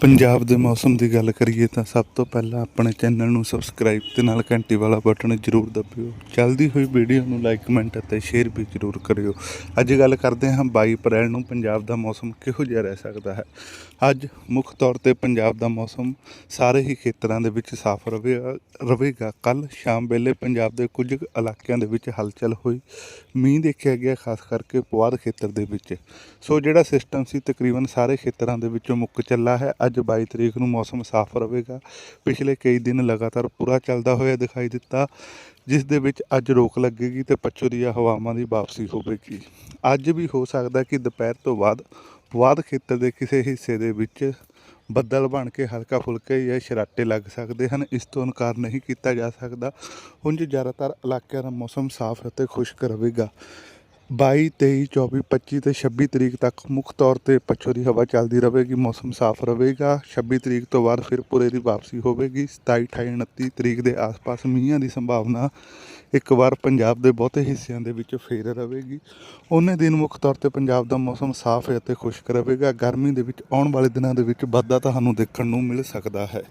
ਪੰਜਾਬ ਦੇ ਮੌਸਮ ਦੀ ਗੱਲ ਕਰੀਏ ਤਾਂ ਸਭ ਤੋਂ ਪਹਿਲਾਂ ਆਪਣੇ ਚੈਨਲ ਨੂੰ ਸਬਸਕ੍ਰਾਈਬ ਤੇ ਨਾਲ ਘੰਟੀ ਵਾਲਾ ਬਟਨ ਜ਼ਰੂਰ ਦਬਿਓ। ਚੱਲਦੀ ਹੋਈ ਵੀਡੀਓ ਨੂੰ ਲਾਈਕ ਕਮੈਂਟ ਅਤੇ ਸ਼ੇਅਰ ਵੀ ਜ਼ਰੂਰ ਕਰਿਓ। ਅੱਜ ਗੱਲ ਕਰਦੇ ਹਾਂ 22 ਅਪ੍ਰੈਲ ਨੂੰ ਪੰਜਾਬ ਦਾ ਮੌਸਮ ਕਿਹੋ ਜਿਹਾ ਰਹਿ ਸਕਦਾ ਹੈ। ਅੱਜ ਮੁੱਖ ਤੌਰ ਤੇ ਪੰਜਾਬ ਦਾ ਮੌਸਮ ਸਾਰੇ ਹੀ ਖੇਤਰਾਂ ਦੇ ਵਿੱਚ ਸਾਫ਼ ਰਵੇਗਾ ਰਵੇਗਾ। ਕੱਲ ਸ਼ਾਮ ਵੇਲੇ ਪੰਜਾਬ ਦੇ ਕੁਝ ਇਲਾਕਿਆਂ ਦੇ ਵਿੱਚ ਹਲਚਲ ਹੋਈ। ਮੀਂਹ ਦੇਖਿਆ ਗਿਆ ਖਾਸ ਕਰਕੇ ਪੁਆਧ ਖੇਤਰ ਦੇ ਵਿੱਚ। ਸੋ ਜਿਹੜਾ ਸਿਸਟਮ ਸੀ ਤਕਰੀਬਨ ਸਾਰੇ ਖੇਤਰਾਂ ਦੇ ਵਿੱਚੋਂ ਮੁੱਕ ਚੱਲਾ ਹੈ। ਅੱਜ 22 ਤਰੀਕ ਨੂੰ ਮੌਸਮ ਸਾਫ਼ ਰਹੇਗਾ। ਪਿਛਲੇ ਕਈ ਦਿਨ ਲਗਾਤਾਰ ਪੂਰਾ ਚੱਲਦਾ ਹੋਇਆ ਦਿਖਾਈ ਦਿੱਤਾ, ਜਿਸ ਦੇ ਵਿੱਚ ਅੱਜ ਰੋਕ ਲੱਗੇਗੀ ਤੇ ਪੱਛੋ ਦੀਆਂ ਹਵਾਵਾਂ ਦੀ ਵਾਪਸੀ ਹੋਵੇਗੀ। ਅੱਜ ਵੀ ਹੋ ਸਕਦਾ ਕਿ ਦੁਪਹਿਰ ਤੋਂ ਬਾਅਦ ਪੁਆਧ ਖੇਤਰ ਦੇ ਕਿਸੇ ਹਿੱਸੇ ਦੇ ਵਿੱਚ ਬੱਦਲ ਬਣ ਕੇ ਹਲਕਾ ਫੁਲਕੇ ਜਾਂ ਸ਼ਰਾਟੇ ਲੱਗ ਸਕਦੇ ਹਨ। ਇਸ ਤੋਂ ਇਨਕਾਰ ਨਹੀਂ ਕੀਤਾ ਜਾ ਸਕਦਾ। ਉਂਝ ਜ਼ਿਆਦਾਤਰ ਇਲਾਕਿਆਂ ਦਾ ਮੌਸਮ ਸਾਫ਼ ਅਤੇ ਖੁਸ਼ਕ ਰਹੇਗਾ। 22 23 24 25 ਤੇ 26 ਤਰੀਕ ਤੱਕ ਮੁੱਖ ਤੌਰ ਤੇ ਪੱਛੋ ਦੀ ਹਵਾ ਚੱਲਦੀ ਰਹੇਗੀ, ਮੌਸਮ ਸਾਫ਼ ਰਹੇਗਾ। 26 ਤਰੀਕ ਤੋਂ ਬਾਅਦ ਫਿਰ ਪੂਰੇ ਦੀ ਵਾਪਸੀ ਹੋਵੇਗੀ। 27 28 29 ਤਰੀਕ ਦੇ ਆਸ-ਪਾਸ ਮੀਂਹਾਂ ਦੀ ਸੰਭਾਵਨਾ ਇੱਕ ਵਾਰ ਪੰਜਾਬ ਦੇ ਬਹੁਤੇ ਹਿੱਸਿਆਂ ਦੇ ਵਿੱਚ ਫੇਰ ਰਹੇਗੀ। ਉਹਨੇ ਦਿਨ ਮੁੱਖ ਤੌਰ ਤੇ ਪੰਜਾਬ ਦਾ ਮੌਸਮ ਸਾਫ਼ ਅਤੇ ਖੁਸ਼ਕ ਰਹੇਗਾ। ਗਰਮੀ ਦੇ ਵਿੱਚ ਆਉਣ ਵਾਲੇ ਦਿਨਾਂ ਦੇ ਵਿੱਚ ਵਾਧਾ ਤੁਹਾਨੂੰ ਦੇਖਣ ਨੂੰ ਮਿਲ ਸਕਦਾ ਹੈ।